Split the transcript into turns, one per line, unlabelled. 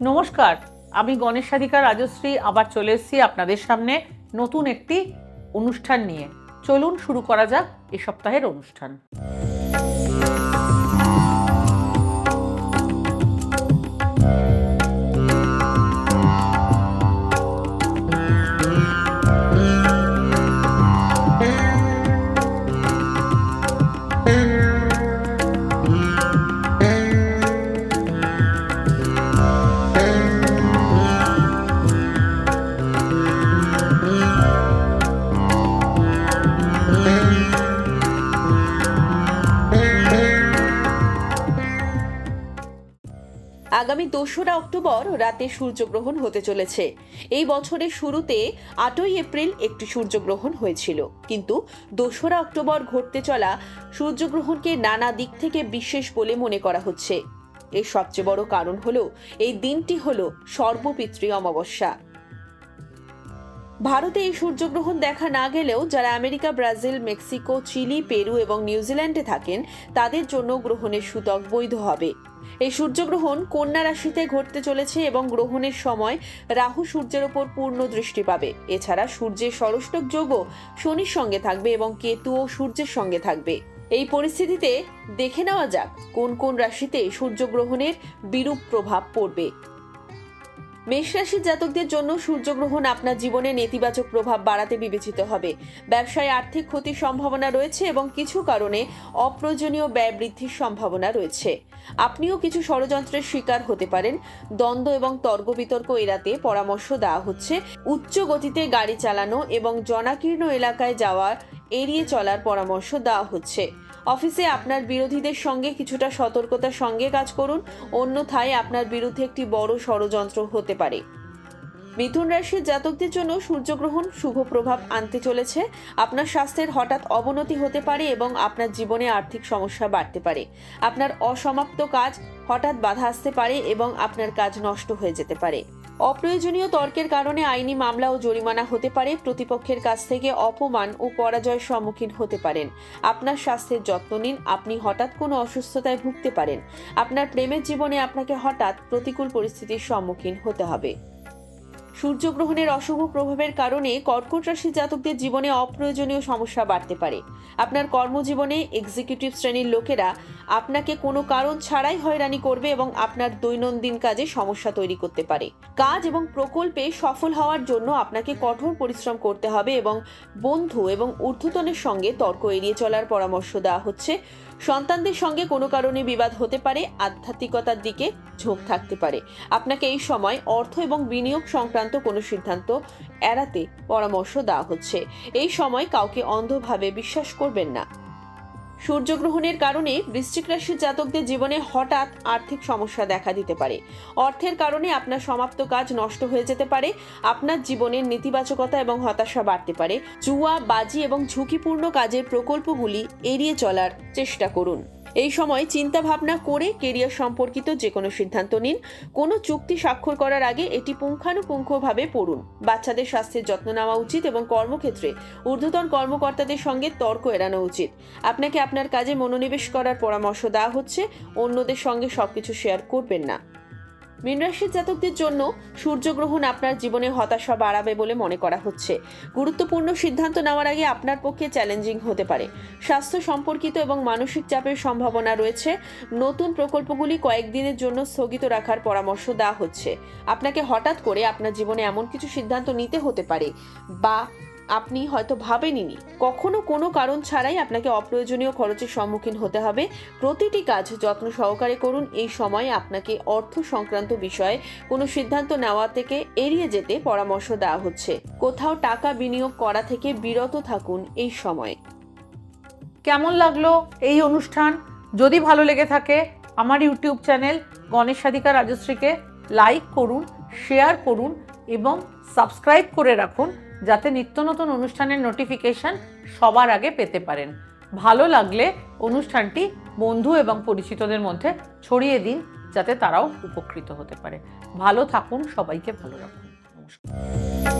নমস্কার, আমি গণেশ সাধিকা রাজশ্রী, আবার চলে এসেছি আপনাদের সামনে নতুন একটি অনুষ্ঠান নিয়ে। চলুন শুরু করা যাক এ সপ্তাহের অনুষ্ঠান।
আগামী দোসরা অক্টোবর রাতে সূর্যগ্রহণ হতে চলেছে। এই বছরের শুরুতে আটই এপ্রিল একটি সূর্যগ্রহণ হয়েছিল। কিন্তু দোসরা অক্টোবর ঘটতে চলা সূর্যগ্রহণকে নানা দিক থেকে বিশেষ বলে মনে করা হচ্ছে। এর সবচেয়ে বড় কারণ হলো, এই দিনটি হলো সর্বপিতৃ অমাবস্যা। ভারতে এই সূর্যগ্রহণ দেখা না গেলেও যারা America, Brazil, Mexico, Chile, Peru এবং নিউজিল্যান্ডে থাকেন, তাদের জন্য গ্রহণের সূতক বৈধ হবে। এই সূর্যগ্রহণ কন্যা রাশিতে ঘটতে চলেছে এবং গ্রহণের সময় রাহু সূর্যের ওপর পূর্ণ দৃষ্টি পাবে। এছাড়া সূর্যের ষড়ষ্টক যোগও শনির সঙ্গে থাকবে এবং কেতুও সূর্যের সঙ্গে থাকবে। এই পরিস্থিতিতে দেখে নেওয়া যাক কোন কোন রাশিতে সূর্যগ্রহণের বিরূপ প্রভাব পড়বে। মেষ রাশির জাতকদের জন্য সূর্যগ্রহণ আপনার জীবনে নেতিবাচক প্রভাব বাড়াতে বিবেচিত হবে। ব্যবসায় আর্থিক ক্ষতির সম্ভাবনা রয়েছে এবং কিছু কারণে অপ্রয়োজনীয় ব্যয় বৃদ্ধির সম্ভাবনা রয়েছে। আপনিও কিছু ষড়যন্ত্রের শিকার হতে পারেন। দ্বন্দ্ব এবং তর্ক বিতর্ক এড়াতে পরামর্শ দেওয়া হচ্ছে। উচ্চ গতিতে গাড়ি চালানো এবং জনাকীর্ণ এলাকায় যাওয়ার এড়িয়ে চলার পরামর্শ দেওয়া হচ্ছে। অফিসে আপনার বিরোধীদের সঙ্গে কিছুটা সতর্কতার সঙ্গে কাজ করুন, অন্যথায় আপনার বিরুদ্ধে একটি বড় ষড়যন্ত্র হতে পারে। মিথুন রাশির জাতকদের জন্য সূর্যগ্রহণ শুভ প্রভাব আনতে চলেছে। আপনার স্বাস্থ্যের হঠাৎ অবনতি হতে পারে এবং আপনার জীবনে আর্থিক সমস্যা বাড়তে পারে। আপনার অসমাপ্ত কাজ হঠাৎ বাধা আসতে পারে এবং আপনার কাজ নষ্ট হয়ে যেতে পারে। অপ্রয়োজনীয় তর্কের কারণে আইনি মামলা ও জরিমানা হতে পারে। প্রতিপক্ষের কাছ থেকে অপমান ও পরাজয়ের সম্মুখীন হতে পারেন। আপনার স্বাস্থ্যের যত্ন নিন। আপনি হঠাৎ কোনো অসুস্থতায় ভুগতে পারেন। আপনার প্রেমের জীবনে আপনাকে হঠাৎ প্রতিকূল পরিস্থিতির সম্মুখীন হতে হবে। সূর্যগ্রহণের অশুভ প্রভাবের কারণে কর্কট রাশির জাতকদের জীবনে অপ্রয়োজনীয় সমস্যা বাড়তে পারে। আপনার কর্মজীবনে এক্সিকিউটিভ শ্রেণির লোকেরা আপনাকে কোনো কারণ ছাড়াই হয়রানি করবে এবং আপনার দৈনন্দিন কাজে সমস্যা তৈরি করতে পারে। কাজ এবং প্রকল্পে সফল হওয়ার জন্য আপনাকে কঠোর পরিশ্রম করতে হবে এবং বন্ধু এবং ঊর্ধ্বতনের সঙ্গে তর্ক এড়িয়ে চলার পরামর্শ দেওয়া হচ্ছে। সন্তানদের সঙ্গে কোনো কারণে বিবাদ হতে পারে, আধ্যাত্মিকতার দিকে ঝোঁক থাকতে পারে। আপনাকে এই সময় অর্থ এবং বিনিয়োগ সংক্রান্ত কোনো সিদ্ধান্ত এড়াতে পরামর্শ দেওয়া হচ্ছে। এই সময় কাউকে অন্ধভাবে বিশ্বাস করবেন না। সূর্যগ্রহণের কারণে বৃশ্চিক রাশির জাতকদের জীবনে হঠাৎ আর্থিক সমস্যা দেখা দিতে পারে। অর্থের কারণে আপনার সমাপ্ত কাজ নষ্ট হয়ে যেতে পারে, আপনার জীবনের নেতিবাচকতা এবং হতাশা বাড়তে পারে। জুয়া, বাজি এবং ঝুঁকিপূর্ণ কাজের প্রকল্পগুলি এড়িয়ে চলার চেষ্টা করুন। এই সময় চিন্তা ভাবনা করে কেরিয়ার সম্পর্কিত যে কোনো সিদ্ধান্ত নিন। কোনো চুক্তি স্বাক্ষর করার আগে এটি পুঙ্খানুপুঙ্খভাবে পড়ুন। বাচ্চাদের স্বাস্থ্যের যত্ন নেওয়া উচিত এবং কর্মক্ষেত্রে ঊর্ধ্বতন কর্মকর্তাদের সঙ্গে তর্ক এড়ানো উচিত। আপনাকে আপনার কাজে মনোনিবেশ করার পরামর্শ দেওয়া হচ্ছে। অন্যদের সঙ্গে সবকিছু শেয়ার করবেন না। মীনরাশির জাতকদের জন্য সূর্যগ্রহণ আপনার জীবনে হতাশা বাড়াবে বলে মনে করা হচ্ছে। গুরুত্বপূর্ণ সিদ্ধান্ত নেওয়ার আগে আপনার পক্ষে চ্যালেঞ্জিং হতে পারে। স্বাস্থ্য সম্পর্কিত এবং মানসিক চাপের সম্ভাবনা রয়েছে। নতুন প্রকল্পগুলি কয়েকদিনের জন্য স্থগিত রাখার পরামর্শ দেওয়া হচ্ছে। আপনাকে হঠাৎ করে আপনার জীবনে এমন কিছু সিদ্ধান্ত নিতে হতে পারে বা আপনি হয়তো ভাবেননি কখনো কোনো কারণ ছাড়াই আপনাকে অপ্রয়োজনীয় খরচের সম্মুখীন হতে হবে। প্রতিটি কাজ যত্ন সহকারে করুন। এই সময় আপনাকে অর্থ সংক্রান্ত বিষয়ে কোনো সিদ্ধান্ত নেওয়া থেকে এড়িয়ে যেতে পরামর্শ দেওয়া হচ্ছে। কোথাও টাকা বিনিয়োগ করা থেকে বিরত থাকুন এই সময়।
কেমন লাগল এই অনুষ্ঠান? যদি ভালো লেগে থাকে, আমার ইউটিউব চ্যানেল গণেশ সাধিকা রাজশ্রীকে লাইক করুন, শেয়ার করুন এবং সাবস্ক্রাইব করে রাখুন। যাতে নিত্য নতুন অনুষ্ঠানের নোটিফিকেশন সবার আগে পেতে পারেন। ভালো লাগলে অনুষ্ঠানটি বন্ধু এবং পরিচিতদের মধ্যে ছড়িয়ে দিন, যাতে তারাও উপকৃত হতে পারে। ভালো থাকুন, সবাইকে ভালো রাখুন। নমস্কার।